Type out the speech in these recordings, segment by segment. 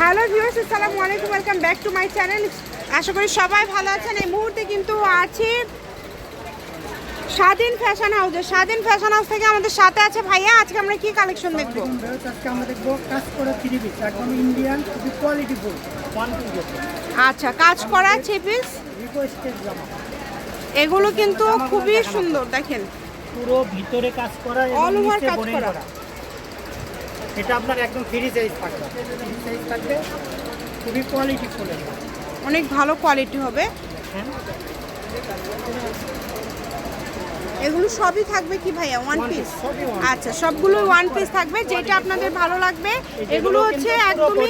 Hello viewers আসসালামু আলাইকুম welcome back to my channel. আশা করি সবাই ভালো আছেন। এই মুহূর্তে কিন্তু আছি স্বাধীন ফ্যাশন হাউসে। স্বাধীন ফ্যাশন হাউস থেকে আমাদের সাথে আছে ভাইয়া। আজকে আমরা কি কালেকশন দেখব? আজকে আমরা দেখব কাজ করা থ্রি পিস একদম ইন্ডিয়ান খুবই কোয়ালিটি ফুল আচ্ছা কাজ করা থ্রি পিস এগুলো কিন্তু খুবই সুন্দর দেখেন। পুরো ভিতরে কাজ করা over নিচে কাজ করা। এটা আপনার একদম ফ্রি সাইজ থাকবে। ফ্রি সাইজ থাকবে। খুবই কোয়ালিটি ফুল অনেক ভালো কোয়ালিটি হবে। হ্যাঁ। এগুলো সবই থাকবে কি ভাইয়া? ওয়ান পিস আচ্ছা সবগুলো ওয়ান পিস থাকবে যেটা আপনাদের ভালো লাগবে। এগুলো হচ্ছে একদমই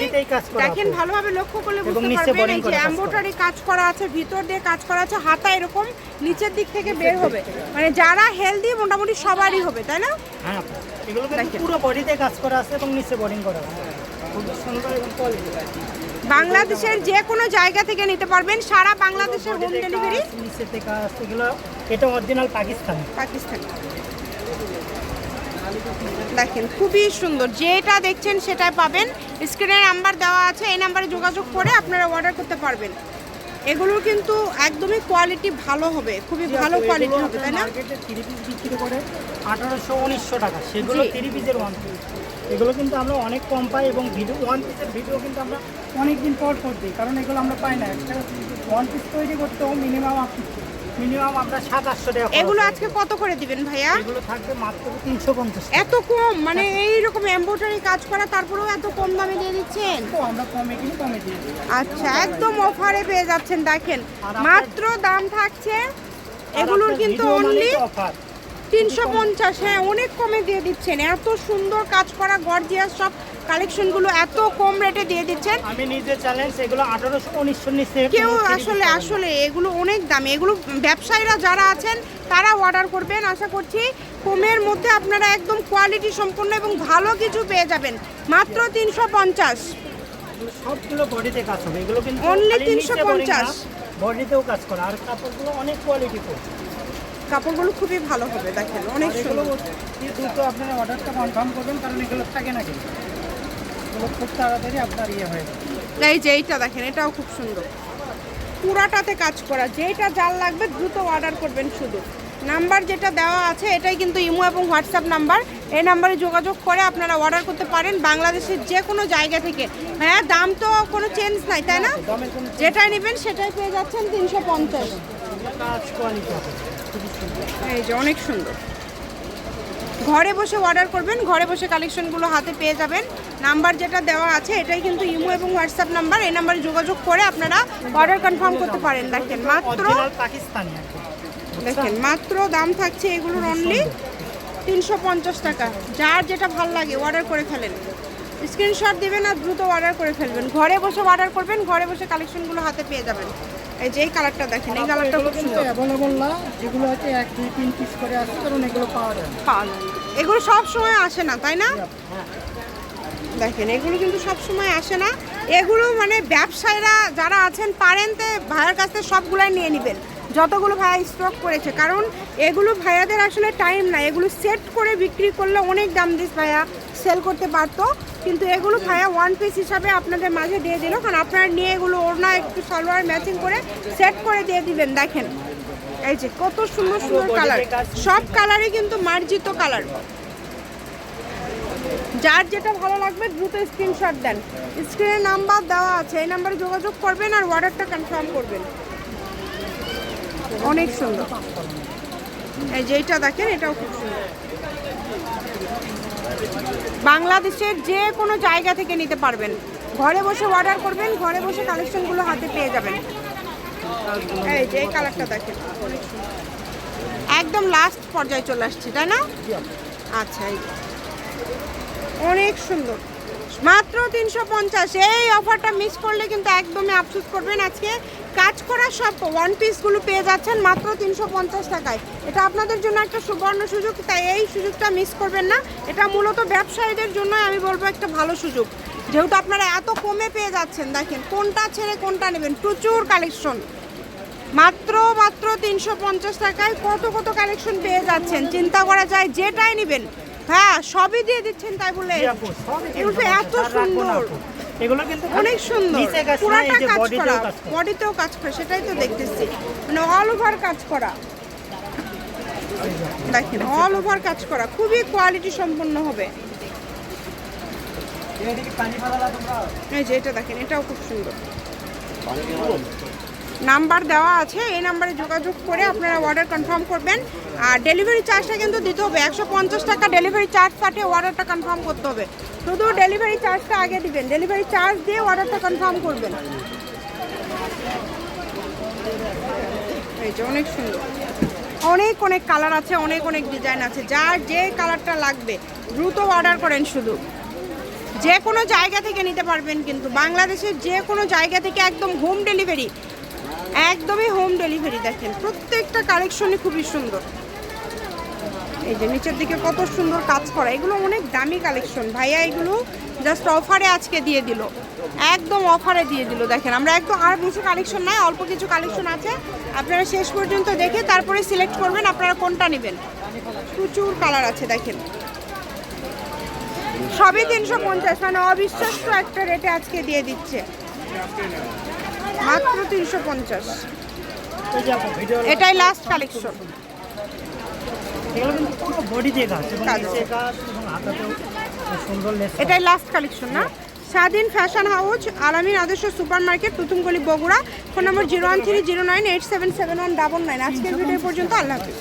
দেখেন। ভালোভাবে লক্ষ্য করলে বুঝতে পারবেন এই যে এমব্রয়ডারি কাজ করা। আছে ভিতর দিয়ে কাজ করা আছে হাতা এরকম নিচের দিক থেকে বের হবে। মানে যারা হেলদি মোটামুটি সবারই হবে তাই না? হ্যাঁ এগুলো কিন্তু পুরো বডিতে কাজ করা আছে এবং নিচে বোরিং করা আছে। খুব সুন্দর এবং কোয়ালিটি বাংলাদেশের যে কোনো জায়গা থেকে নিতে পারবেন সারা বাংলাদেশের হোম ডেলিভারি নিচেতে কাজ এগুলো এটা অরিজিনাল পাকিস্তানি। পাকিস্তান। দেখেন খুবই সুন্দর। যেটা দেখছেন সেটাই পাবেন। স্ক্রিনে নাম্বার দেওয়া আছে এই নাম্বারে যোগাযোগ করে আপনারা অর্ডার করতে পারবেন। এগুলোর কিন্তু একদমই কোয়ালিটি ভালো হবে খুবই ভালো কোয়ালিটি হবে তাই না? মার্কেটে থ্রি পিস বিক্রি করে আঠারোশো উনিশশো টাকা। সেগুলো। থ্রি পিসের ওয়ান পিস এগুলো কিন্তু আমরা অনেক কম পাই এবং ভিডিও ওয়ান পিসের ভিডিও কিন্তু আমরা অনেক দিন পর করতে দিই কারণ এগুলো আমরা পাই না। একটা ওয়ান পিস তৈরি করতেও মিনিমাম মিনিমাম আমরা সাত আটশো টাকা এগুলো আজকে কত করে দিবেন ভাইয়া? এগুলো থাকবে মাত্র তিনশো পঞ্চাশ এত কম? মানে এই রকম এমব্রয়ডারি কাজ করা তারপরেও এত কম দামে দিয়ে দিচ্ছেন? আমরা কমে কিনে কমে দিয়ে আচ্ছা একদম অফারে পেয়ে যাচ্ছেন দেখেন। মাত্র দাম থাকছে এগুলোর কিন্তু অনলি offer। তিনশো পঞ্চাশ হ্যাঁ অনেক কমে দিয়ে দিচ্ছেন। এত সুন্দর কাজ করা গর্জিয়াস সব কালেকশনগুলো এত কম রেটে দিয়ে দিচ্ছেন। আমি নিজে চ্যালেঞ্জ এগুলো আঠারোশো উনিশশো নিচে কেউ আসলে আসলে এগুলো অনেক দামি। এগুলো ব্যবসায়ীরা যারা আছেন তারা অর্ডার করবেন আশা করছি কমের মধ্যে আপনারা একদম কোয়ালিটি সম্পন্ন এবং ভালো কিছু পেয়ে যাবেন। মাত্র তিনশো পঞ্চাশ। সবগুলো বডিতে কাজ হবে। এগুলো কিন্তু 350 boring না, বডিতেও কাজ করা। আর কাপড়গুলো অনেক কোয়ালিটি কাপড়গুলো খুবই ভালো হবে দেখেন অনেক সুন্দর। দ্রুত আপনারা অর্ডারটা কনফার্ম করবেন কারণ এগুলো থাকে না কিন্তু। খুব তাড়াতাড়ি আপনার ইয়ে হয়ে যাবে। এই যে এইটা দেখেন এটাও খুব সুন্দর। পুরাটাতে কাজ করা যেটা যার লাগবে দ্রুত অর্ডার করবেন শুধু। নাম্বার যেটা দেওয়া আছে এটাই কিন্তু ইমো এবং হোয়াটসঅ্যাপ নাম্বার। এই নাম্বারে যোগাযোগ করে আপনারা অর্ডার করতে পারেন। বাংলাদেশের যে কোনো জায়গা থেকে। হ্যাঁ দাম তো কোনো চেঞ্জ নাই তাই না? যেটাই নেবেন সেটাই পেয়ে যাচ্ছেন তিনশো পঞ্চাশ। এই যে অনেক সুন্দর। ঘরে বসে অর্ডার করবেন ঘরে বসে কালেকশনগুলো হাতে পেয়ে যাবেন। নাম্বার যেটা দেওয়া আছে এটাই কিন্তু ইমো এবং হোয়াটসঅ্যাপ নাম্বার এই নাম্বারে যোগাযোগ করে আপনারা অর্ডার কনফার্ম করতে পারেন। দেখেন মাত্র দেখেন মাত্র দাম থাকছে এগুলোর অনলি তিনশো পঞ্চাশ টাকা। যার যেটা ভালো লাগে অর্ডার করে ফেলেন। স্ক্রিনশট দিবেন আর দ্রুত অর্ডার করে ফেলবেন। ঘরে বসে অর্ডার করবেন ঘরে বসে কালেকশনগুলো হাতে পেয়ে যাবেন। এই যে এই কালারটা দেখেন এই কালারটা খুব সুন্দর। অ্যাভেলেবল না যেগুলো আছে এক দুই তিন পিস করে আসছে কারণ এগুলো পাওয়া যায় পাওয়া যায় এগুলো সব সময় আসে না তাই না? হ্যাঁ। দেখেন এগুলো কিন্তু সব সময় আসে না। এগুলো মানে ব্যবসায়ীরা যারা আছেন পারেন তে ভাইয়ার কাছ থেকে সবগুলাই নিয়ে নেবেন। যতগুলো ভাইয়া স্টক করেছে কারণ এগুলো ভাইয়াদের আসলে টাইম না এগুলো সেট করে বিক্রি করলে অনেক দাম দিস ভাইয়া সেল করতে পারতো। কিন্তু এগুলো ভাইয়া ওয়ান পিস হিসাবে আপনাদের মাঝে দিয়ে দিল। কারণ আপনারা নিয়ে এগুলো ওড়না একটু সালোয়ার ম্যাচিং করে সেট করে দিয়ে দিবেন দেখেন। এই যে কত সুন্দর সুন্দর কালার সব কালারই কিন্তু মার্জিত কালার যার যেটা ভালো লাগবে দ্রুত স্ক্রিনশট দেন। স্ক্রিনে নাম্বার দেওয়া আছে এই নাম্বারে যোগাযোগ করবেন আর অর্ডারটা কনফার্ম করবেন। অনেক সুন্দর। এই যেইটা দেখেন এটাও খুব সুন্দর। বাংলাদেশের যে কোনো জায়গা থেকে নিতে পারবেন। ঘরে বসে অর্ডার করবেন, ঘরে বসে কালেকশনগুলো হাতে পেয়ে যাবেন। এই কালারটা দেখেন। একদম লাস্ট পর্যায়ে চলে আসছে, তাই না? আচ্ছা এই অনেক সুন্দর। মাত্র তিনশো পঞ্চাশ। এই অফারটা মিস করলে কিন্তু একদমই আফসোস করবেন। আজকে কাজ করা সব ওয়ান পিসগুলো পেয়ে যাচ্ছেন মাত্র তিনশো পঞ্চাশ টাকায়। এটা আপনাদের জন্য একটা সুবর্ণ সুযোগ তাই এই সুযোগটা মিস করবেন না। এটা মূলত ব্যবসায়ীদের জন্য আমি বলব একটা ভালো সুযোগ। যেহেতু আপনারা এত কমে পেয়ে যাচ্ছেন দেখেন কোনটা ছেড়ে কোনটা নেবেন। প্রচুর কালেকশন মাত্র মাত্র তিনশো পঞ্চাশ টাকায় কত কত কালেকশন পেয়ে যাচ্ছেন? চিন্তা করা যায় যেটাই নেবেন। হ্যাঁ সবই দিয়ে দিচ্ছেন তাই বলে। এত সুন্দর। এগুলো কিন্তু অনেক সুন্দর। পুরাটা কাজ বডিতেও করা কাজ করা। বডিতেও কাজ করা সেটাই তো দেখতেছি। মানে অল ওভার কাজ করা। দেখেন অল ওভার কাজ করা খুবই কোয়ালিটি সম্পন্ন হবে। এই যে এটা দেখেন এটাও খুব সুন্দর। নাম্বার দেওয়া আছে এই নাম্বারে যোগাযোগ করে আপনারা অর্ডার কনফার্ম করবেন। আর ডেলিভারি চার্জটা কিন্তু দিতে হবে। একশো পঞ্চাশ টাকা ডেলিভারি চার্জ কাটে অর্ডারটা কনফার্ম করতে হবে। শুধু ডেলিভারি চার্জটা আগে দিবেন। ডেলিভারি চার্জ দিয়ে অর্ডারটা কনফার্ম করবেন। এই যে অনেক সুন্দর। অনেক অনেক কালার আছে, অনেক অনেক ডিজাইন আছে। যার যে কালারটা লাগবে, দ্রুত অর্ডার করেন শুধু। যে কোনো জায়গা থেকে নিতে পারবেন কিন্তু বাংলাদেশের যে কোনো জায়গা থেকে একদম হোম ডেলিভারি একদমই হোম ডেলিভারি দেখেন। প্রত্যেকটা কালেকশনই খুবই সুন্দর। এই যে নিচের দিকে কত সুন্দর কাজ করা, এগুলো অনেক দামি কালেকশন ভাইয়া এগুলো জাস্ট অফারে আজকে দিয়ে দিল। একদম অফারে দিয়ে দিল, দেখেন। আমরা একদম আর বেশি কালেকশন নাই, অল্প কিছু কালেকশন আছে। আপনারা শেষ পর্যন্ত দেখে তারপরে সিলেক্ট করবেন, আপনারা কোনটা নেবেন। প্রচুর কালার আছে, দেখেন। সবই তিনশো পঞ্চাশ মানে অবিশ্বাস্য একটা রেটে আজকে দিয়ে দিচ্ছে। মাত্র তিনশো পঞ্চাশ। এটাই লাস্ট কালেকশন এগুলো কিন্তু পুরো বডি দিয়ে কাজ কাজ। এবং হাতাতেও সুন্দর এটাই লাস্ট কালেকশন না? স্বাধীন fashion house Alamin Adarsha super market প্রথমগলি Bogura phone number zero one three zero nine eight seven seven one double nine আজকের ভিডিও পর্যন্ত আল্লাহ হাফিজ।